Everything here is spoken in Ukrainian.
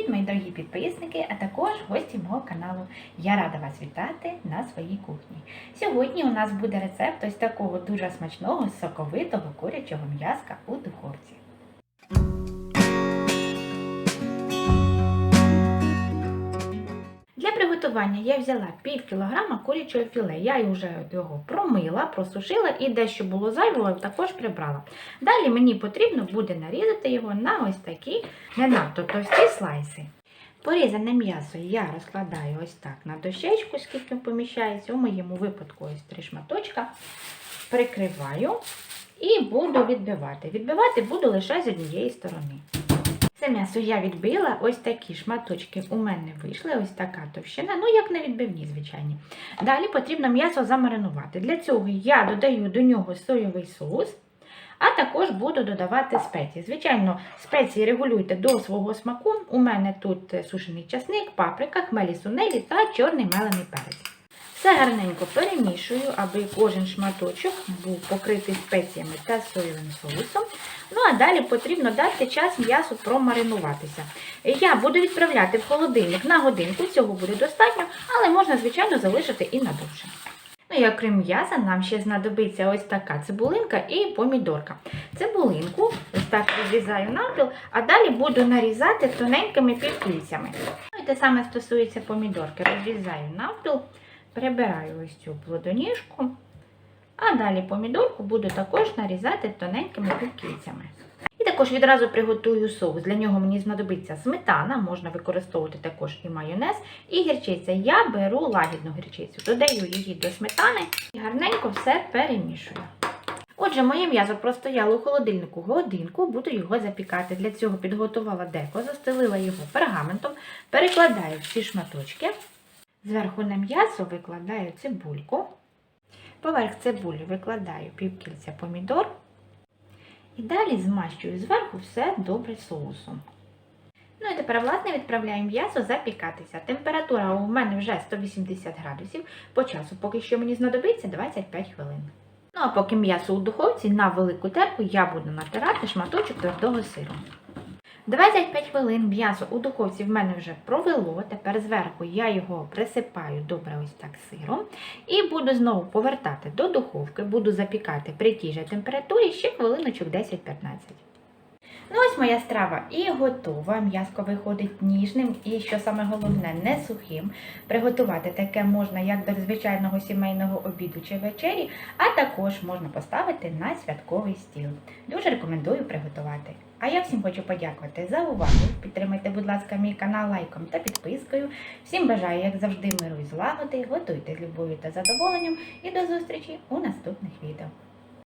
привіт, мої дорогі підписники, а також гості мого каналу. Я рада вас вітати на своїй кухні. Сьогодні у нас буде рецепт ось такого дуже смачного соковитого курячого м'язка у духовці. Приготування я взяла пів кілограма курячого філе. Я вже його промила, просушила і дещо було зайвого також прибрала. Далі мені потрібно буде нарізати його на ось такі не надто товсті слайси. Порізане м'ясо я розкладаю ось так на дощечку, скільки поміщається. У моєму випадку ось три шматочка. Прикриваю і буду відбивати. Відбивати буду лише з однієї сторони. Це м'ясо я відбила, ось такі шматочки у мене вийшли, ось така товщина, ну як на відбивні, звичайні. Далі потрібно м'ясо замаринувати. Для цього я додаю до нього соєвий соус, а також буду додавати спеції. Звичайно, спеції регулюйте до свого смаку. У мене тут сушений часник, паприка, хмелі сунелі та чорний мелений перець. Все гарненько перемішую, аби кожен шматочок був покритий спеціями та соєвим соусом. Ну а далі потрібно дати час м'ясу промаринуватися. Я буду відправляти в холодильник на годинку, цього буде достатньо, але можна, звичайно, залишити і на довше. Ну і окрім м'яса, нам ще знадобиться ось така цибулинка і помідорка. Цибулинку ось так відрізаю навпіл, а далі буду нарізати тоненькими півкільцями. Ну і те саме стосується помідорки. Розрізаю навпіл, прибираю ось цю плодоніжку, а далі помідорку буду також нарізати тоненькими півкільцями. І також відразу приготую соус. Для нього мені знадобиться сметана, можна використовувати також і майонез, і гірчиця. Я беру лагідну гірчицю, додаю її до сметани і гарненько все перемішую. Отже, моє м'ясо простояло у холодильнику годинку, буду його запікати. Для цього підготувала деко, застелила його пергаментом, перекладаю всі шматочки. Зверху на м'ясо викладаю цибульку. Поверх цибулі викладаю півкільця помідор. І далі змащую зверху все добре соусом. Ну і тепер, власне, відправляю м'ясо запікатися. Температура у мене вже 180 градусів. По часу, поки що мені знадобиться 25 хвилин. Ну а поки м'ясо у духовці на велику терку я буду натирати шматочок твердого сиру. 25 хвилин м'ясо у духовці в мене вже провело. Тепер зверху я його присипаю добре ось так сиром. І буду знову повертати до духовки, буду запікати при тій же температурі ще хвилиночок 10-15. Ну ось моя страва і готова. М'яско виходить ніжним і, що саме головне, не сухим. Приготувати таке можна як до звичайного сімейного обіду чи вечері, а також можна поставити на святковий стіл. Дуже рекомендую приготувати. А я всім хочу подякувати за увагу. Підтримайте, будь ласка, мій канал лайком та підпискою. Всім бажаю, як завжди, миру і злагоди. Готуйте з любов'ю та задоволенням і до зустрічі у наступних відео.